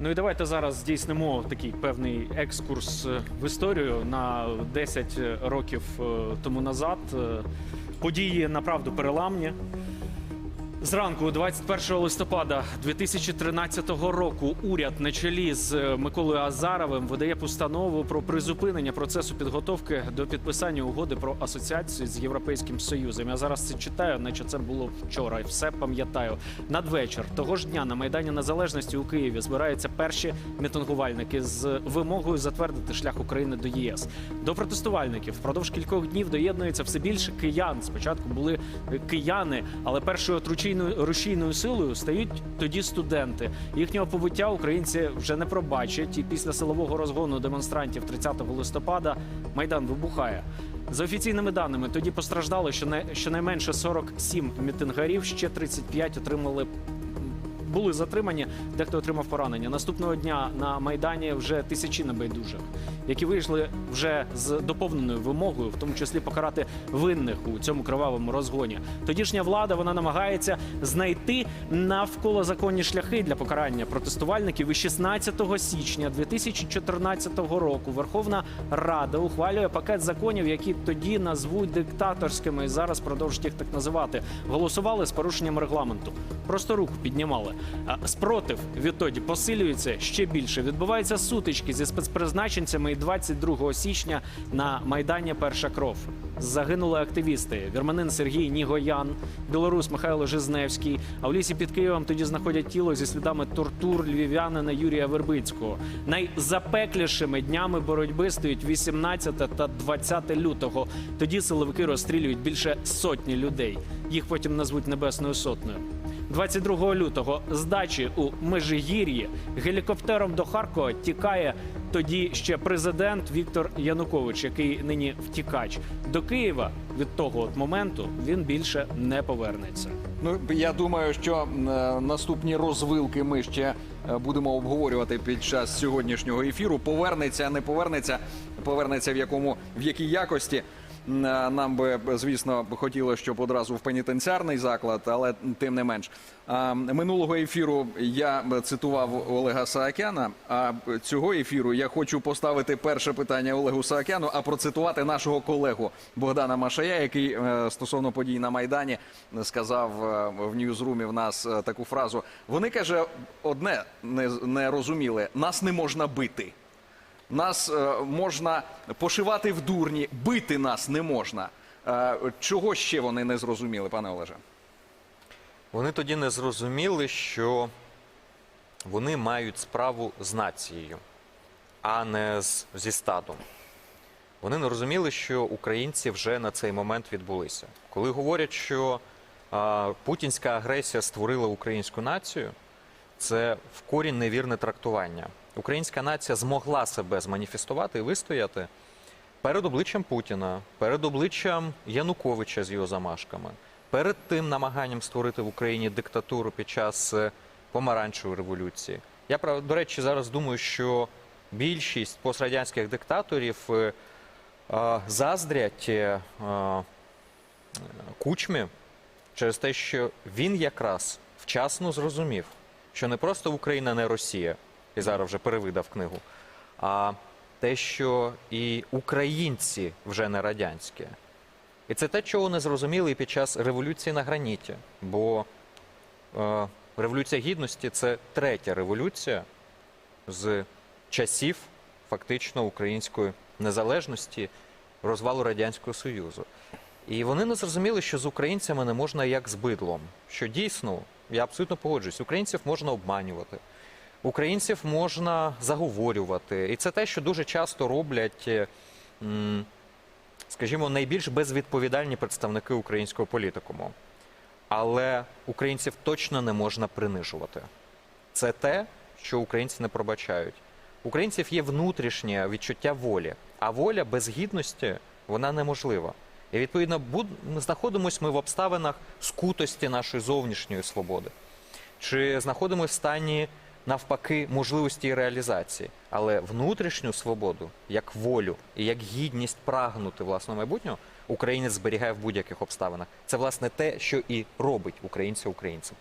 Ну і давайте зараз здійснимо такий певний екскурс е, в історію на 10 років е, тому назад. Е, Події направду переламні. Зранку, 21 листопада 2013 року, уряд на чолі з е, Миколою Азаровим видає постанову про призупинення процесу підготовки до підписання угоди про асоціацію з Європейським Союзом. Я зараз це читаю, наче це було вчора, і все пам'ятаю. Надвечір того ж дня на майдані Незалежності у Києві збираються перші мітингувальники з вимогою затвердити шлях України до ЄС. До протестувальників впродовж кількох днів доєднується все більше киян. Спочатку були кияни, але першою отручійною рушійною силою стають тоді студенти. Їхнього побуття українці вже не пробачать. І після силового розгону демонстрантів 30 листопада майдан вибухає. За офіційними даними, тоді постраждало щонайменше 47 мітингарів, ще 35 отримали були затримані, дехто отримав поранення. Наступного дня на майдані вже тисячі небайдужих, які вийшли вже з доповненою вимогою, в тому числі покарати винних у цьому кривавому розгоні. Тодішня влада вона намагається знайти навколо законні шляхи для покарання протестувальників. І 16 січня 2014 року Верховна Рада ухвалює пакет законів, які тоді назвуть диктаторськими. І зараз продовжують їх так називати. Голосували з порушенням регламенту. Просто руку піднімали. Спротив відтоді посилюється ще більше. Відбуваються сутички зі спецпризначенцями. І 22 січня на майдані Перша кров загинули активісти: вірменин Сергій Нігоян, білорус Михайло Жизневський. А в лісі під Києвом тоді знаходять тіло зі слідами тортур львів'янина Юрія Вербицького. Найзапеклішими днями боротьби стають 18 та 20 лютого. Тоді силовики розстрілюють більше сотні людей. Їх потім назвуть Небесною сотнею. 22 лютого з дачі у Межигір'ї гелікоптером до Харкова тікає тоді ще президент Віктор Янукович, який нині втікач. До Києва від того от моменту він більше не повернеться. Ну я думаю, що е, наступні розвилки ми ще е, будемо обговорювати під час сьогоднішнього ефіру. Повернеться, не повернеться, повернеться в якому в якій якості. Е, Нам би звісно хотілося, щоб одразу в пенітенціарний заклад, але тим не менш. Минулого ефіру я цитував Олега Саакяна. А цього ефіру я хочу поставити перше питання Олегу Саакяну, а процитувати нашого колегу Богдана Машая, який е, стосовно подій на майдані сказав е, в ньюзрумі в нас е, таку фразу. Вони каже, одне не, не розуміли: нас не можна бити. Нас е, можна пошивати в дурні, бити нас не можна. Е, чого ще вони не зрозуміли, пане Олеже? Вони тоді не зрозуміли, що вони мають справу з нацією, а не з, зі стадом. Вони не розуміли, що українці вже на цей момент відбулися. Коли говорять, що а, путінська агресія створила українську націю, це в корінь невірне трактування. Українська нація змогла себе зманіфестувати і вистояти перед обличчям Путіна, перед обличчям Януковича з його замашками, перед тим намаганням створити в Україні диктатуру під час е, помаранчевої революції. Я до речі, зараз думаю, що більшість пострадянських диктаторів е, е, заздрять кучмі через те, що він якраз вчасно зрозумів, що не просто Україна не Росія, і зараз вже перевидав книгу, а те, що і українці вже не радянські. І це те, чого не зрозуміли і під час революції на граніті. Бо е, революція гідності це третя революція з часів фактично української незалежності, розвалу Радянського Союзу. І вони не зрозуміли, що з українцями не можна як з бидлом. Що дійсно, я абсолютно погоджуюсь, українців можна обманювати, українців можна заговорювати. І це те, що дуже часто роблять, е, скажімо, найбільш безвідповідальні представники українського політикуму. Але українців точно не можна принижувати. Це те, що українці не пробачають. Українців є внутрішнє відчуття волі, а воля без гідності вона неможлива. І відповідно ми знаходимося ми в обставинах скутості нашої зовнішньої свободи, чи знаходимося в стані навпаки можливості і реалізації, але внутрішню свободу, як волю і як гідність прагнути власного майбутнього, українець зберігає в будь-яких обставинах. Це власне те, що і робить українця українцем.